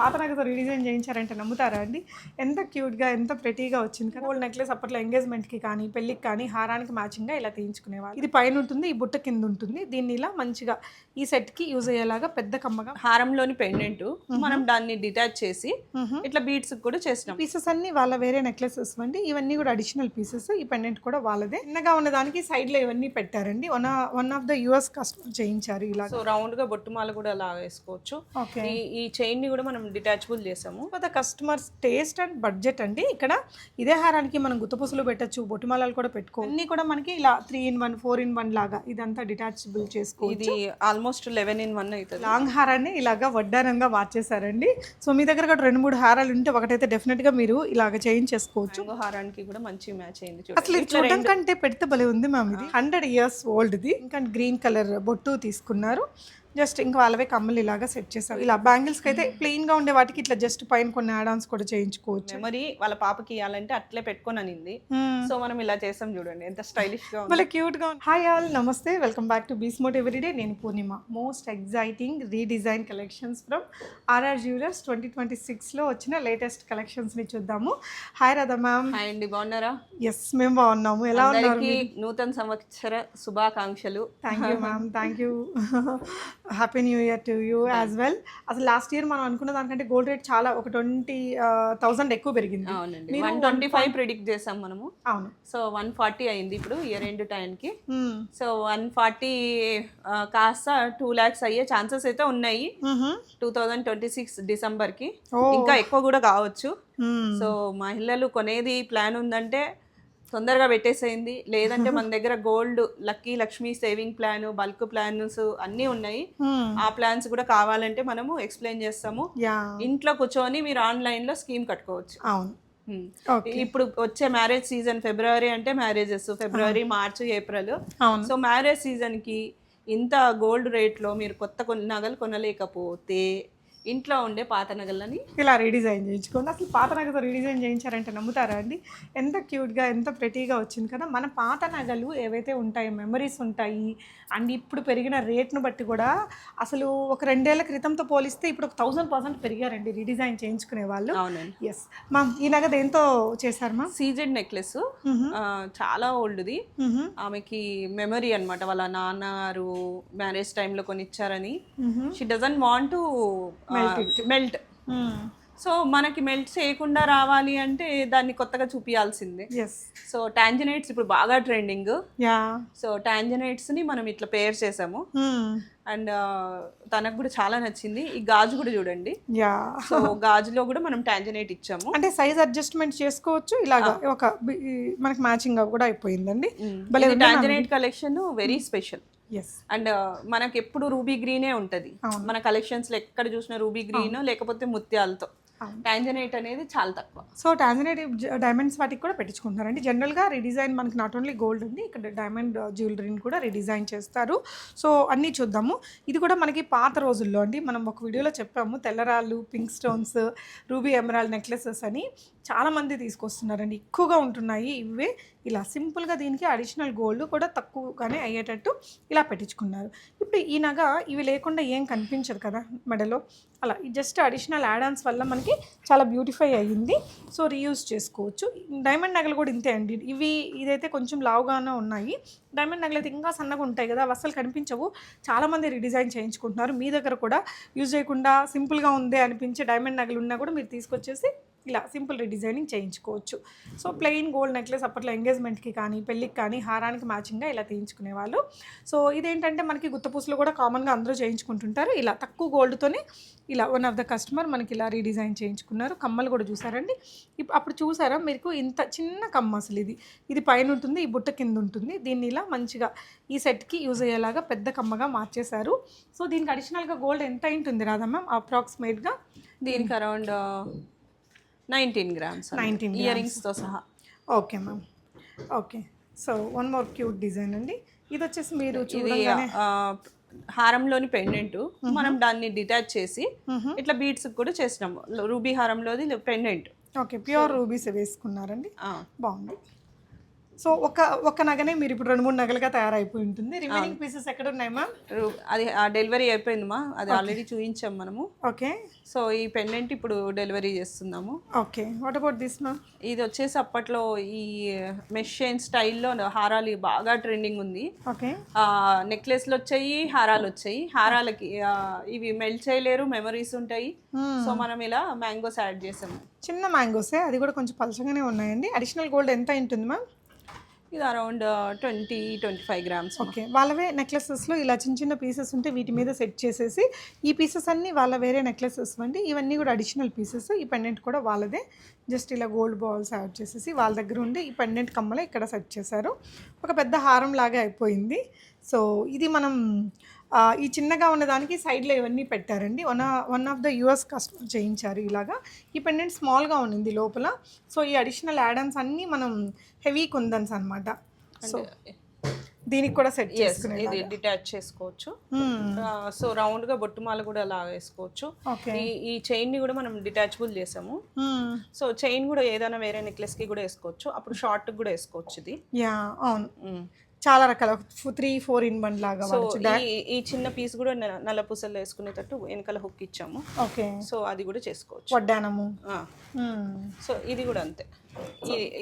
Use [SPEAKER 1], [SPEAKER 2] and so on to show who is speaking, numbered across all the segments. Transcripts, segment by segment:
[SPEAKER 1] పాత నగతో రీడిజైన్ చేయించారంటే నమ్ముతారా అండి? ఎంత క్యూట్గా ఎంత ప్రెటీగా వచ్చింది కదా. గోల్డ్ నెక్లెస్ అప్పట్లో ఎంగేజ్మెంట్కి కానీ పెళ్ళికి కానీ హారానికి మ్యాచింగ్గా ఇలా తీయించుకునేవాళ్ళు. ఇది పైన ఉంటుంది ఈ బుట్ట కింద ఉంటుంది. దీన్ని ఇలా మంచిగా ఈ సెట్కి యూజ్ అయ్యేలాగా పెద్ద కమ్మగా.
[SPEAKER 2] హారంలోని పెండెంట్ మనం దాన్ని డిటాచ్ చేసి ఇట్లా బీడ్స్ కూడా చేసినాం.
[SPEAKER 1] పీసెస్ అన్ని వాళ్ళ వేరే నెక్లెసెస్ అండి ఇవన్నీ కూడా అడిషనల్ పీసెస్ ఈ పెండెంట్ కూడా వాళ్ళదే. చిన్నగా ఉన్న దానికి side లో ఇవన్నీ పెట్టారండి. One one of the US customer చేయించారు ఇలా
[SPEAKER 2] సో రౌండ్గా బొట్టుమాల కూడా అలా వేసుకోవచ్చు. ఈ ఈ చైన్ని కూడా మనం డిటాచబుల్ చేసాము.
[SPEAKER 1] The customers taste and budget అండి. ఇక్కడ ఇదే హారానికి మనం గుత్తపుసలు పెట్టచ్చు బొటిమాలాలు కూడా పెట్టుకో అన్ని కూడా మనకి ఇలా three in one four in one లాగా ఇదంతా డిటాచబుల్ చేసుకోవచ్చు.
[SPEAKER 2] ఇది ఆల్మోస్ట్ లెవెన్ ఇన్ వన్ అవుతుంది.
[SPEAKER 1] లాంగ్ హారాన్ని ఇలాగా వడ్డానంగా మార్చేశారండి. సో మీ దగ్గర కూడా రెండు మూడు హారాలు ఉంటే ఒకటైతే డెఫినెట్గా మీరు ఇలాగ చేయించేసుకోవచ్చు.
[SPEAKER 2] హారానికి కూడా మంచి మ్యాచ్ అయింది
[SPEAKER 1] అసలు
[SPEAKER 2] చూడడం
[SPEAKER 1] కంటే పెడితే భలే ఉంది మ్యామ్ ఇది. హండ్రెడ్ ఇయర్స్ ఓల్డ్ది ఇంకా గ్రీన్ కలర్ బొట్టు తీసుకున్నారు. జస్ట్ ఇంకా వాళ్ళవే కమ్మలు ఇలాగా సెట్ చేశారు. ఇలా బ్యాంగిల్స్కి అయితే ప్లెయిన్గా ఉండే వాటికి ఇట్లా జస్ట్ పైన కొన్ని యాడాన్స్ కూడా చేయించుకోవచ్చు.
[SPEAKER 2] మెమరీ వాళ్ళ పాపకి ఇవ్వాలంటే అట్లే పెట్టుకొని అనింది.
[SPEAKER 1] Hmm.
[SPEAKER 2] సో మనం ఇలా చేసాం చూడండి ఎంత స్టైలిష్గా ఉంది.
[SPEAKER 1] భలే క్యూట్గా ఉంది. హాయ్ ఆల్ నమస్తే వెల్కమ్ బ్యాక్ టు బీస్ మోట్ ఎవ్రీడే నేను Purnima. Most exciting redesign collections from RR jewellers twenty twenty సిక్స్లో వచ్చిన లేటెస్ట్ కలెక్షన్స్ని చూద్దాము. హాయ్ రాధా మ్యామ్
[SPEAKER 2] హాయ్ అండి బాగున్నారా?
[SPEAKER 1] ఎస్ మేము బాగున్నాము. ఎలా ఉన్నారు
[SPEAKER 2] నూతన సంవత్సర శుభాకాంక్షలు.
[SPEAKER 1] Thank you ma'am thank you happy new year to you as well అసలు లాస్ట్ ఇయర్ మనం అనుకున్న దానికంటే గోల్డ్ రేట్ చాలా ఒక ట్వంటీ థౌసండ్ ఎక్కువ పెరిగింది.
[SPEAKER 2] అవునండి. వన్ ట్వంటీ ఫైవ్ ప్రిడిక్ట్ చేసాం మనము.
[SPEAKER 1] అవును.
[SPEAKER 2] సో వన్ ఫార్టీ అయింది ఇప్పుడు ఇయర్ ఎండ్ టైంకి. సో వన్ ఫార్టీ కాస్త టూ ల్యాక్స్ అయ్యే ఛాన్సెస్ అయితే ఉన్నాయి. టూ థౌజండ్ ట్వంటీ సిక్స్ డిసెంబర్కి
[SPEAKER 1] Oh.
[SPEAKER 2] ఇంకా ఎక్కువ కూడా కావచ్చు.
[SPEAKER 1] Hmm.
[SPEAKER 2] సో మహిళలు కొనేది ప్లాన్ ఉందంటే తొందరగా పెట్టేసేయండి లేదంటే మన దగ్గర gold lucky Lakshmi saving plan bulk plans అన్నీ ఉన్నాయి. ఆ ప్లాన్స్ కూడా కావాలంటే మనము ఎక్స్ప్లెయిన్ చేస్తాము. ఇంట్లో కూర్చొని మీరు ఆన్లైన్లో స్కీమ్ కట్టుకోవచ్చు.
[SPEAKER 1] అవును.
[SPEAKER 2] ఇప్పుడు వచ్చే మ్యారేజ్ సీజన్ ఫిబ్రవరి అంటే marriages February March April. So marriage సీజన్కి ఇంత గోల్డ్ రేట్లో మీరు కొత్త కొన్ నగలు కొనలేకపోతే ఇంట్లో ఉండే పాత నగలని
[SPEAKER 1] ఇలా రీడిజైన్ చేయించుకోండి. అసలు పాత నగతో రీడిజైన్ చేయించారంటే నమ్ముతారా అండి? ఎంత క్యూట్గా ఎంత ప్రెటీగా వచ్చింది కదా. మన పాత నగలు ఏవైతే ఉంటాయో మెమరీస్ ఉంటాయి అండ్ ఇప్పుడు పెరిగిన రేట్ను బట్టి కూడా అసలు ఒక రెండేళ్ళ క్రితంతో పోలిస్తే ఇప్పుడు ఒక థౌజండ్ పర్సెంట్ పెరిగారండి రీడిజైన్ చేయించుకునే వాళ్ళు.
[SPEAKER 2] అవునండి.
[SPEAKER 1] ఎస్ మా ఈ నగ దేంతో చేశారు మా
[SPEAKER 2] సీజెడ్ నెక్లెస్ చాలా ఓల్డ్ది ఆమెకి మెమరీ అన్నమాట. వాళ్ళ నాన్నగారు మ్యారేజ్ టైంలో కొని ఇచ్చారని she doesn't want to melt so మనకి మెల్ట్ చేయకుండా రావాలి అంటే దాన్ని కొత్తగా చూపించాల్సిందే సో టాంజనైట్స్ ఇప్పుడు బాగా ట్రెండింగ్. సో టాంజనైట్స్ని మనం ఇట్లా పేర్ చేసాము. అండ్ తనకు కూడా చాలా నచ్చింది. ఈ గాజు కూడా చూడండి.
[SPEAKER 1] యా.
[SPEAKER 2] సో గాజులో కూడా మనం టాంజనైట్ ఇచ్చాము.
[SPEAKER 1] అంటే సైజ్ అడ్జస్ట్మెంట్ చేసుకోవచ్చు. ఇలాగా ఒక మనకి మ్యాచింగ్ కూడా అయిపోయిందండి.
[SPEAKER 2] Tanzanite collection very special. And మనకి ఎప్పుడు రూబీ గ్రీనే ఉంటది. మన కలెక్షన్స్లో ఎక్కడ చూసిన రూబీ గ్రీన్ లేకపోతే ముత్యాలతో. టాంజనైట్ అనేది చాలా తక్కువ.
[SPEAKER 1] సో టాంజనేటివ్ డైమండ్స్ వాటికి కూడా పెట్టించుకుంటారండి జనరల్గా రీడిజైన్ మనకి నాట్ ఓన్లీ గోల్డ్ ఉంది ఇక్కడ డైమండ్ జ్యువెలరీని కూడా రీడిజైన్ చేస్తారు. సో అన్నీ చూద్దాము. ఇది కూడా మనకి పాత రోజుల్లో అండి మనం ఒక వీడియోలో చెప్పాము తెల్లరాళ్ళు pink stones ruby emerald necklaces అని చాలామంది తీసుకొస్తున్నారండి. ఎక్కువగా ఉంటున్నాయి ఇవే. ఇలా సింపుల్గా దీనికి అడిషనల్ గోల్డ్ కూడా తక్కువగానే అయ్యేటట్టు ఇలా పెట్టించుకున్నారు. ఇప్పుడు ఈ నగ ఇవి లేకుండా ఏం కనిపించదు కదా మెడలో. అలా జస్ట్ అడిషనల్ యాడాన్స్ వల్ల మనకి చాలా బ్యూటిఫై అయ్యింది. సో రీయూజ్ చేసుకోవచ్చు. డైమండ్ నగలు కూడా ఇంతే అండి. ఇవి ఇదైతే కొంచెం లావుగానే ఉన్నాయి. డైమండ్ నగలు అయితే ఇంకా సన్నగా ఉంటాయి కదా. అసలు కనిపించవు. చాలామంది రీడిజైన్ చేయించుకుంటున్నారు. మీ దగ్గర కూడా యూజ్ చేయకుండా సింపుల్గా ఉందే అనిపించే డైమండ్ నగలు ఉన్నా కూడా మీరు తీసుకొచ్చేసి ఇలా సింపుల్ రీడిజైనింగ్ చేయించుకోవచ్చు. సో ప్లెయిన్ గోల్డ్ నెక్లెస్ అప్పట్లో ఎంగేజ్మెంట్కి కానీ పెళ్ళికి కానీ హారానికి మ్యాచింగ్గా ఇలా తీయించుకునేవాళ్ళు సో ఇదేంటంటే మనకి గుత్తపూసలు కూడా కామన్గా అందరూ చేయించుకుంటుంటారు. ఇలా తక్కువ గోల్డ్తోనే ఇలా వన్ ఆఫ్ ద కస్టమర్ మనకి ఇలా రీడిజైన్ చేయించుకున్నారు. కమ్మలు కూడా చూసారండి. ఇప్పుడు అప్పుడు చూసారా మీకు ఇంత చిన్న కమ్మ అసలు ఇది. ఇది పైన ఉంటుంది ఈ బుట్ట కింద ఉంటుంది. దీన్ని ఇలా మంచిగా ఈ సెట్కి యూజ్ అయ్యేలాగా పెద్ద కమ్మగా మార్చేశారు. సో దీనికి అడిషనల్గా గోల్డ్ ఎంత ఉంటుంది రాదా మ్యామ్ అప్రాక్సిమేట్గా?
[SPEAKER 2] దీనికి అరౌండ్ నైన్టీన్ గ్రామ్స్
[SPEAKER 1] 19
[SPEAKER 2] ఇయర్ రింగ్స్తో సహా.
[SPEAKER 1] Okay ma'am. Okay. So one more cute design అండి. ఇది వచ్చేసి మీరు
[SPEAKER 2] హారంలోని పెండెంట్ మనం దాన్ని డిటాచ్ చేసి ఇట్లా బీడ్స్ కూడా చేసినాము. రూబీ హారంలోది పెండెంట్
[SPEAKER 1] ఓకే. ప్యూర్ రూబీస్ వేసుకున్నారండి. బాగుంది. సో ఒక ఒక నగనే మీరు ఇప్పుడు రెండు మూడు నగలుగా తయారైపోయి ఉంటుంది. రిమైనింగ్ పీసెస్ ఎక్కడ ఉన్నాయి మ్యామ్
[SPEAKER 2] అది ఆ డెలివరీ అయిపోయిందమ్మా అది ఆల్రెడీ చూపించాం మనము.
[SPEAKER 1] ఓకే.
[SPEAKER 2] సో ఈ పెండెంట్ ఇప్పుడు డెలివరీ చేస్తున్నాము.
[SPEAKER 1] Okay. What about this ma'am
[SPEAKER 2] ఇది వచ్చేసి అప్పట్లో ఈ మెష్ చైన్ స్టైల్లో హారాలు బాగా ట్రెండింగ్ ఉంది.
[SPEAKER 1] ఓకే.
[SPEAKER 2] నెక్లెస్లు వచ్చాయి హారాలు వచ్చాయి. హారాలకి ఇవి మెల్ట్ చేయలేరు మెమరీస్ ఉంటాయి. సో మనం ఇలా మ్యాంగోస్ యాడ్ చేసాము.
[SPEAKER 1] చిన్న మ్యాంగోసే అది కూడా కొంచెం పలచగానే ఉన్నాయండి. అడిషనల్ గోల్డ్ ఎంత ఉంటుంది మ్యామ్
[SPEAKER 2] ఇది around twenty twenty five grams
[SPEAKER 1] okay. వాళ్ళవే నెక్లెసెస్లో ఇలా చిన్న చిన్న పీసెస్ ఉంటే వీటి మీద సెట్ చేసేసి ఈ పీసెస్ అన్నీ వాళ్ళ వేరే నెక్లెసెస్ అండి ఇవన్నీ కూడా అడిషనల్ పీసెస్. ఈ పెండెంట్ కూడా వాళ్ళదే. జస్ట్ ఇలా గోల్డ్ బాల్స్ యాడ్ చేసేసి వాళ్ళ దగ్గర ఉండి ఈ పెండెంట్ కమ్మలే ఇక్కడ సెట్ చేశారు. ఒక పెద్ద హారం లాగా అయిపోయింది. సో ఇది మనం ఈ చిన్నగా ఉన్నదానికి సైడ్లో ఇవన్నీ పెట్టారండి. One one of the US customer చేయించారు ఇలాగా. ఈ పెండెంట్ స్మాల్గా ఉండింది లోపల. సో ఈ అడిషనల్ యాడన్స్ అన్నీ మనం హెవీ కుందన్స్ అనమాట సో దీనికి కూడా సెట్
[SPEAKER 2] ఎస్
[SPEAKER 1] చేసుకునే
[SPEAKER 2] ఇది డిటాచ్ చేసుకోవచ్చు. సో రౌండ్గా బొట్టుమాల కూడా అలా వేసుకోవచ్చు. ఈ చైన్ని కూడా మనం డిటాచబుల్ చేసాము. సో చైన్ కూడా ఏదైనా వేరే నెక్లెస్కి కూడా వేసుకోవచ్చు. అప్పుడు షార్ట్ కూడా వేసుకోవచ్చు ఇది.
[SPEAKER 1] యా అవును. చాలా రకాల త్రీ ఫోర్ ఇన్ వన్ లాగా
[SPEAKER 2] సో ఈ చిన్న పీస్ కూడా నల్ల పూసలు వేసుకునేటట్టు వెనకాల హుక్ ఇచ్చాము.
[SPEAKER 1] ఓకే
[SPEAKER 2] సో అది కూడా చేసుకోవచ్చు.
[SPEAKER 1] వడ్డానము.
[SPEAKER 2] సో ఇది కూడా అంతే.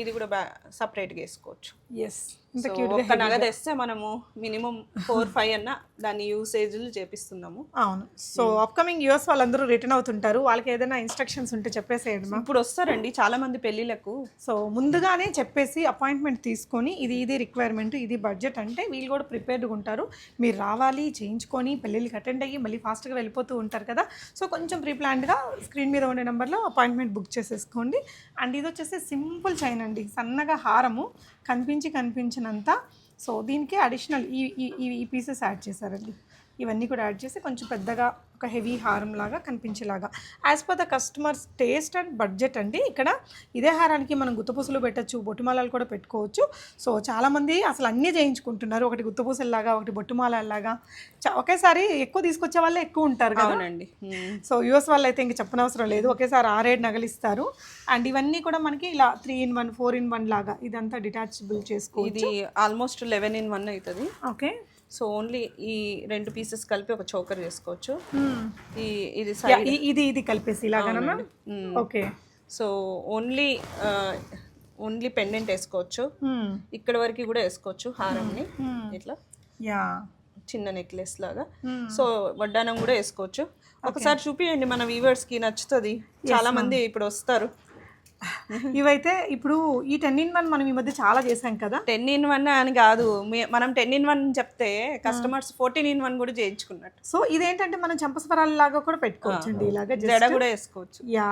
[SPEAKER 2] ఇది కూడా బ్యా సపరేట్గా వేసుకోవచ్చు.
[SPEAKER 1] ఎస్ ఇంత
[SPEAKER 2] నగ తెస్తే మనము మినిమం ఫోర్ ఫైవ్ అన్న దాని యూసేజ్లు చేపిస్తున్నాము.
[SPEAKER 1] అవును. సో అప్కమింగ్ యూఎస్ వాళ్ళందరూ రిటర్న్ అవుతుంటారు. వాళ్ళకి ఏదైనా ఇన్స్ట్రక్షన్స్ ఉంటే చెప్పేసేయండి మా.
[SPEAKER 2] ఇప్పుడు వస్తారండి చాలా మంది పెళ్ళిళ్ళకు.
[SPEAKER 1] సో ముందుగానే చెప్పేసి అపాయింట్మెంట్ తీసుకొని ఇది ఇది రిక్వైర్మెంట్ ఇది బడ్జెట్ అంటే వీళ్ళు కూడా ప్రిపేర్డ్గా ఉంటారు. మీరు రావాలి చేయించుకొని పెళ్ళిళ్ళకి అటెండ్ అయ్యి మళ్ళీ ఫాస్ట్గా వెళ్ళిపోతూ ఉంటారు కదా. సో కొంచెం ప్రీ ప్లాన్డ్గా స్క్రీన్ మీద ఉండే నెంబర్లో అపాయింట్మెంట్ బుక్ చేసేసుకోండి. అండ్ ఇది వచ్చేసి సింపుల్ చైన్ అండి. సన్నగా హారము కనిపించి కనిపించినంత. సో దీనికి అడిషనల్ ఈ ఈ పీసెస్ యాడ్ చేశారండి. ఇవన్నీ కూడా యాడ్ చేసి కొంచెం పెద్దగా ఒక హెవీ హారం లాగా కనిపించేలాగా. As per the customers taste and budget అండి ఇక్కడ ఇదే హారానికి మనం గుత్తపూసలు పెట్టచ్చు బొట్టుమాలలు కూడా పెట్టుకోవచ్చు. సో చాలామంది అసలు అన్నీ చేయించుకుంటున్నారు. ఒకటి గుత్తపూసల్లాగా ఒకటి బొట్టుమాలలాగా చ- ఒకేసారి ఎక్కువ తీసుకొచ్చే వాళ్ళే ఎక్కువ ఉంటారు కదా.
[SPEAKER 2] అవునండి. మ్మ్.
[SPEAKER 1] సో యూఎస్ వాళ్ళు అయితే ఇంక చెప్పనవసరం లేదు. ఒకేసారి ఆరేడు నగలు ఇస్తారు అండ్ ఇవన్నీ కూడా మనకి ఇలా three in one four in one లాగా ఇదంతా డిటాచబుల్ చేసుకో
[SPEAKER 2] ఇది ఆల్మోస్ట్ లెవెన్ ఇన్ వన్ అవుతుంది.
[SPEAKER 1] ఓకే
[SPEAKER 2] సో ఓన్లీ ఈ రెండు పీసెస్ కలిపి ఒక చోకర్ చేసుకోవచ్చు. ఈ ఇది
[SPEAKER 1] ఇది ఇది కలిపేసి okay
[SPEAKER 2] so only only pendant వేసుకోవచ్చు.
[SPEAKER 1] Hmm.
[SPEAKER 2] ఇక్కడ వరకు కూడా వేసుకోవచ్చు హారంని. ఇట్లా.
[SPEAKER 1] యా
[SPEAKER 2] చిన్న నెక్లెస్ లాగా. సో వడ్డానం కూడా వేసుకోవచ్చు. ఒకసారి చూపియండి మన వ్యూవర్స్కి నచ్చుతుంది. చాలా మంది ఇప్పుడు వస్తారు.
[SPEAKER 1] ఇవైతే ఇప్పుడు ఈ టెన్ ఇన్ వన్ మనం ఈ మధ్య చాలా చేసాం కదా.
[SPEAKER 2] టెన్ ఇన్ వన్ అని కాదు. మనం టెన్ ఇన్ వన్ చెప్తే కస్టమర్స్ ఫోర్టీన్ ఇన్ వన్ కూడా చేయించుకున్నట్టు.
[SPEAKER 1] సో ఇదేంటంటే మనం చంపస్వరాల లాగా కూడా పెట్టుకోవచ్చు అండి ఇలాగా
[SPEAKER 2] జడ కూడా వేసుకోవచ్చు.
[SPEAKER 1] యా.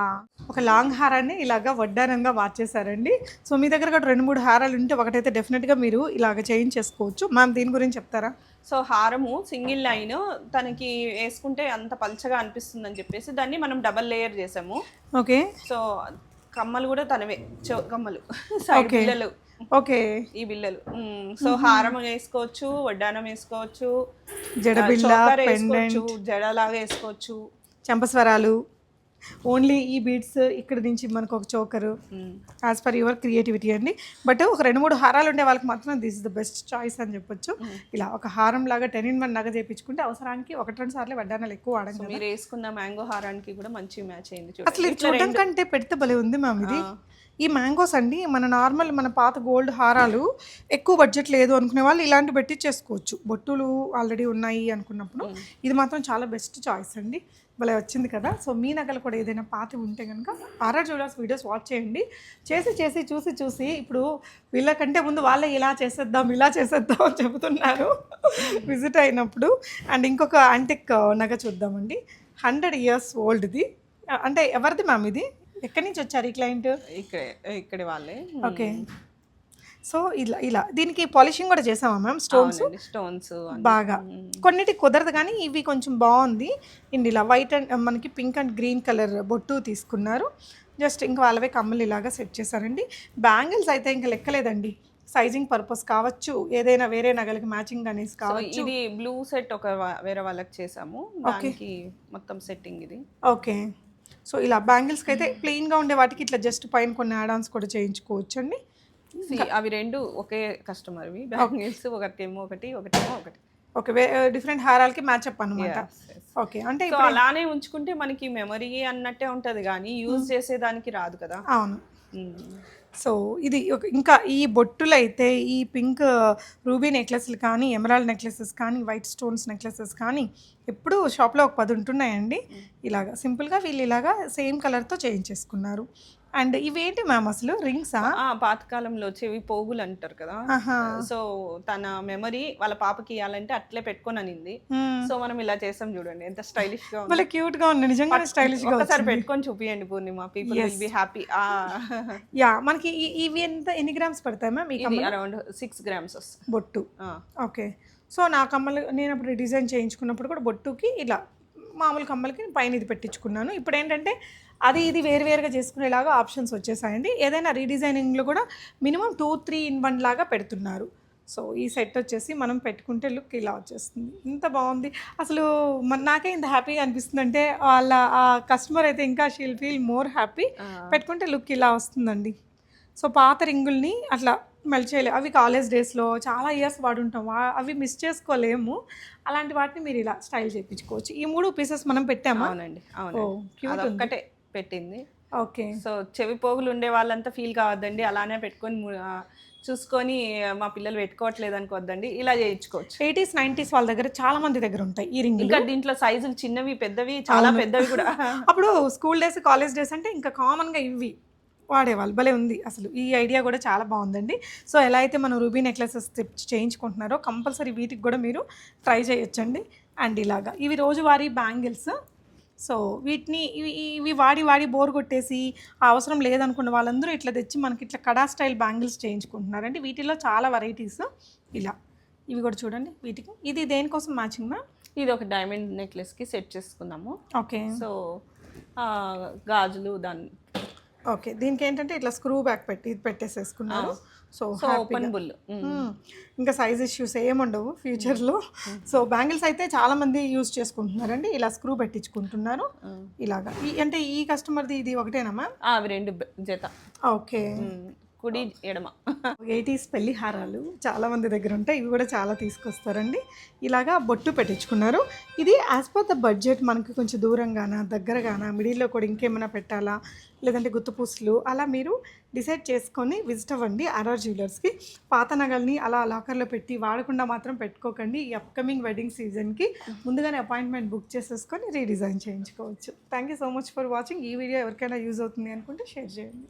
[SPEAKER 1] ఒక లాంగ్ హారాన్ని ఇలాగా వడ్డానంగా మార్చేశారండి సో మీ దగ్గర కూడా రెండు మూడు హారాలు ఉంటే ఒకటైతే డెఫినెట్గా మీరు ఇలాగ చేయించేసుకోవచ్చు. మ్యామ్ దీని గురించి చెప్తారా?
[SPEAKER 2] సో హారము సింగిల్ లైన్. తనకి వేసుకుంటే అంత పల్చగా అనిపిస్తుంది అని చెప్పేసి దాన్ని మనం డబల్ లేయర్ చేసాము.
[SPEAKER 1] ఓకే.
[SPEAKER 2] సో కమ్మలు కూడా తనవే. చో కమ్మలు. సైడ్ బిల్లలు
[SPEAKER 1] ఓకే.
[SPEAKER 2] ఈ బిల్లలు. సో హారం వేసుకోవచ్చు వడ్డానం వేసుకోవచ్చు చోకర్
[SPEAKER 1] పెండెంట్.
[SPEAKER 2] వేసుకోవచ్చు జడలాగా వేసుకోవచ్చు.
[SPEAKER 1] చంపస్వరాలు. ఓన్లీ ఈ బీడ్స్ ఇక్కడ నుంచి మనకు ఒక choker. As per your creativity అండి. బట్ ఒక రెండు మూడు హారాలు ఉండే వాళ్ళకి మాత్రం this is the best choice అని చెప్పొచ్చు. ఇలా ఒక హారం లాగా టెన్ ఇన్ వన్ నగ చేయించుకుంటే అవసరానికి ఒకటి రెండు సార్లు వడ్డానాలు ఎక్కువ వాడం కదా.
[SPEAKER 2] మీరు వేసుకున్న మ్యాంగో హారానికి కూడా మంచి మ్యాచ్ అయింది
[SPEAKER 1] అసలు
[SPEAKER 2] చూడండి
[SPEAKER 1] చూడడం కంటే పెడితే భలే ఉంది మ్యామ్ ఇది. ఈ మ్యాంగోస్ అండి మన నార్మల్ మన పాత గోల్డ్ హారాలు ఎక్కువ బడ్జెట్ లేదు అనుకునే వాళ్ళు ఇలాంటి పెట్టి చేసుకోవచ్చు. బొట్టులు ఆల్రెడీ ఉన్నాయి అనుకున్నప్పుడు. ఇది మాత్రం చాలా బెస్ట్ చాయిస్ అండి. భలే వచ్చింది కదా. సో మీ నగలు కూడా ఏదైనా పాత ఉంటే కనుక ఆర్ఆర్ జ్యువెలర్స్ వీడియోస్ వాచ్ చేయండి. చేసి చేసి చూసి చూసి ఇప్పుడు వీళ్ళకంటే ముందు వాళ్ళే ఇలా చేసేద్దాం ఇలా చేసేద్దాం అని చెబుతున్నారు. విజిట్ అయినప్పుడు. అండ్ ఇంకొక యాంటిక్ నగ చూద్దామండి. హండ్రెడ్ ఇయర్స్ ఓల్డ్ది. అంటే ఎవరిది మ్యామ్ ఇది? ఎక్కడి నుంచి వచ్చారు ఈ క్లయింట్?
[SPEAKER 2] ఇక్కడే ఇక్కడే వాళ్ళే.
[SPEAKER 1] ఓకే. సో ఇలా ఇలా. దీనికి పాలిషింగ్ కూడా చేసామా మ్యామ్? స్టోన్స్?
[SPEAKER 2] స్టోన్స్
[SPEAKER 1] బాగా. కొన్నిటి కుదరదు కానీ ఇవి కొంచెం బాగుంది. ఇండి ఇలా వైట్ అండ్ మనకి పింక్ అండ్ గ్రీన్ కలర్ బొట్టు తీసుకున్నారు. జస్ట్ ఇంకా వాళ్ళవే కమ్మలు ఇలాగా సెట్ చేశారండి. బ్యాంగిల్స్ అయితే ఇంకా లెక్కలేదండి. సైజింగ్ పర్పస్ కావచ్చు ఏదైనా వేరే నగలకి మ్యాచింగ్ అనేసి కావచ్చు.
[SPEAKER 2] ఇది బ్లూ సెట్ ఒక వేరే వాళ్ళకి చేసాము. దానికి మొత్తం సెట్టింగ్ ఇది.
[SPEAKER 1] ఓకే. సో ఇలా బ్యాంగిల్స్కి అయితే ప్లెయిన్గా ఉండే వాటికి ఇట్లా జస్ట్ పైన కొన్ని యాడాన్స్ కూడా చేయించుకోవచ్చు అండి
[SPEAKER 2] అవి రెండు ఒకే కస్టమర్వి బ్యాంగిల్స్ ఒకటేమో ఒకటి ఒకటేమో ఒకటి.
[SPEAKER 1] ఓకే డిఫరెంట్ హారాలకి మ్యాచప్ అనమాట
[SPEAKER 2] Yes, yes.
[SPEAKER 1] ఓకే అంటే
[SPEAKER 2] అలానే ఉంచుకుంటే మనకి మెమరీ అన్నట్టే ఉంటది కానీ యూజ్ చేసేదానికి రాదు కదా.
[SPEAKER 1] అవును. సో ఇది ఒక ఇంకా ఈ బొట్టులు అయితే ఈ పింక్ రూబీ నెక్లెస్లు కానీ ఎమరాల్డ్ నెక్లెసెస్ కానీ వైట్ స్టోన్స్ నెక్లెసెస్ కానీ ఎప్పుడు షాప్లో ఒక పది ఉంటున్నాయండి. ఇలాగా సింపుల్గా వీళ్ళు ఇలాగా సేమ్ కలర్తో చేయించేసుకున్నారు. అండ్ ఇవేంటి మ్యామ్ అసలు? రింగ్సా?
[SPEAKER 2] ఆ పాతకాలంలో చెవి పోగులు అంటారు కదా. సో తన మెమరీ వాళ్ళ పాపకి ఇవ్వాలంటే అట్లే పెట్టుకొని అనింది. సో మనం ఇలా చేసాం చూడండి ఎంత స్టైలిష్గా ఉంది.
[SPEAKER 1] భలే క్యూట్గా ఉంది నిజంగా స్టైలిష్గా
[SPEAKER 2] ఒకసారి పెట్టుకొని చూపియండి Purnima people will be happy
[SPEAKER 1] yeah మనకి ఇవి ఎంత ఎన్ని గ్రామ్స్ పడతాయి మ్యామ్?
[SPEAKER 2] ఇది అరౌండ్ సిక్స్ గ్రామ్స్
[SPEAKER 1] బొట్టు. ఓకే. సో నా కమ్మలు నేను అప్పుడు డిజైన్ చేయించుకున్నప్పుడు కూడా బొట్టుకి ఇలా మామూలు కమ్మలకి పైన ఇది పెట్టించుకున్నాను. ఇప్పుడు ఏంటంటే అది ఇది వేరు వేరుగా చేసుకునేలాగా ఆప్షన్స్ వచ్చేసాయండి. ఏదైనా రీడిజైనింగ్లో కూడా minimum two three in one లాగా పెడుతున్నారు. సో ఈ సెట్ వచ్చేసి మనం పెట్టుకుంటే లుక్ ఇలా వచ్చేస్తుంది. ఇంత బాగుంది. అసలు నాకే ఇంత హ్యాపీగా అనిపిస్తుంది అంటే వాళ్ళ ఆ కస్టమర్ అయితే ఇంకా షీల్ ఫీల్ మోర్ హ్యాపీ పెట్టుకుంటే లుక్ ఇలా వస్తుందండి. సో పాత రింగుల్ని అట్లా మెల్ట్ చేయలేము అవి కాలేజ్ డేస్లో చాలా ఇయర్స్ వాడుంటాం. అవి మిస్ చేసుకోలేము. అలాంటి వాటిని మీరు ఇలా స్టైల్ చేయించుకోవచ్చు. ఈ మూడు పీసెస్ మనం పెట్టామా?
[SPEAKER 2] అవునండి అవును
[SPEAKER 1] క్యూట్
[SPEAKER 2] అదొక్కటే. పెట్టింది.
[SPEAKER 1] ఓకే.
[SPEAKER 2] సో చెవి పోగులు ఉండే వాళ్ళంతా ఫీల్ కావద్దండి. అలానే పెట్టుకొని చూసుకొని మా పిల్లలు పెట్టుకోవట్లేదు అనుకోవద్దండి ఇలా చేయించుకోవచ్చు.
[SPEAKER 1] ఎయిటీస్ నైంటీస్ వాళ్ళ దగ్గర చాలా మంది దగ్గర ఉంటాయి ఈ రింగులు.
[SPEAKER 2] ఇంకా దీంట్లో సైజులు చిన్నవి పెద్దవి చాలా పెద్దవి కూడా.
[SPEAKER 1] అప్పుడు స్కూల్ డేస్ కాలేజ్ డేస్ అంటే ఇంకా కామన్గా ఇవి వాడేవాళ్ళు. భలే ఉంది అసలు. ఈ ఐడియా కూడా చాలా బాగుందండి. సో ఎలా అయితే మనం రూబీ నెక్లెసెస్ చేయించుకుంటున్నారో కంపల్సరీ వీటికి కూడా మీరు ట్రై చేయొచ్చండి. అండ్ ఇలాగా. ఇవి రోజువారీ బ్యాంగిల్స్. సో వీటిని ఇవి వాడి వాడి బోర్ కొట్టేసి ఆ అవసరం లేదనుకున్న వాళ్ళందరూ ఇట్లా తెచ్చి మనకి ఇట్లా కడా స్టైల్ బ్యాంగిల్స్ చేయించుకుంటున్నారండి వీటిలో చాలా వెరైటీస్ ఇలా. ఇవి కూడా చూడండి వీటికి. ఇది దేనికోసం మ్యాచింగ్ మ్యామ్
[SPEAKER 2] ఇది ఒక డైమండ్ నెక్లెస్కి సెట్ చేసుకున్నాము
[SPEAKER 1] ఓకే.
[SPEAKER 2] సో గాజులు దాని
[SPEAKER 1] ఓకే. దీనికి ఏంటంటే ఇట్లా స్క్రూ బ్యాక్ పెట్టి ఇది పెట్టేసేసుకున్నారు సో
[SPEAKER 2] ఓపెన్ బుల్.
[SPEAKER 1] ఇంకా సైజ్ ఇష్యూస్ ఏముండవు ఫ్యూచర్లో. సో బ్యాంగిల్స్ అయితే చాలా మంది యూజ్ చేసుకుంటున్నారండి. ఇలా స్క్రూ పెట్టించుకుంటున్నారు. ఇలాగా. ఈ అంటే ఈ కస్టమర్ది ఇది ఒకటేనా మ్యామ్?
[SPEAKER 2] అవి రెండు జత.
[SPEAKER 1] ఓకే.
[SPEAKER 2] కుడి ఎడమ.
[SPEAKER 1] ఎయిటీస్ పెళ్ళి హారాలు చాలా మంది దగ్గర ఉంటాయి. ఇవి కూడా చాలా తీసుకొస్తారండి. ఇలాగా బొట్టు పెట్టించుకున్నారు. ఇది యాజ్ పర్ ద బడ్జెట్ మనకి కొంచెం దూరంగానా దగ్గరగానా మిడిల్లో కూడా ఇంకేమైనా పెట్టాలా లేదంటే గుత్తుపూసలు అలా మీరు డిసైడ్ చేసుకొని విజిట్ అవ్వండి ఆర్ఆర్ జ్యువెలర్స్కి. పాత నగల్ని అలా లాకర్లో పెట్టి వాడకుండా మాత్రం పెట్టుకోకండి. ఈ అప్కమింగ్ వెడ్డింగ్ సీజన్కి ముందుగానే అపాయింట్మెంట్ బుక్ చేసేసుకొని రీడిజైన్ చేయించుకోవచ్చు. Thank you so much for watching ఈ వీడియో ఎవరికైనా యూజ్ అవుతుంది అనుకుంటే షేర్ చేయండి.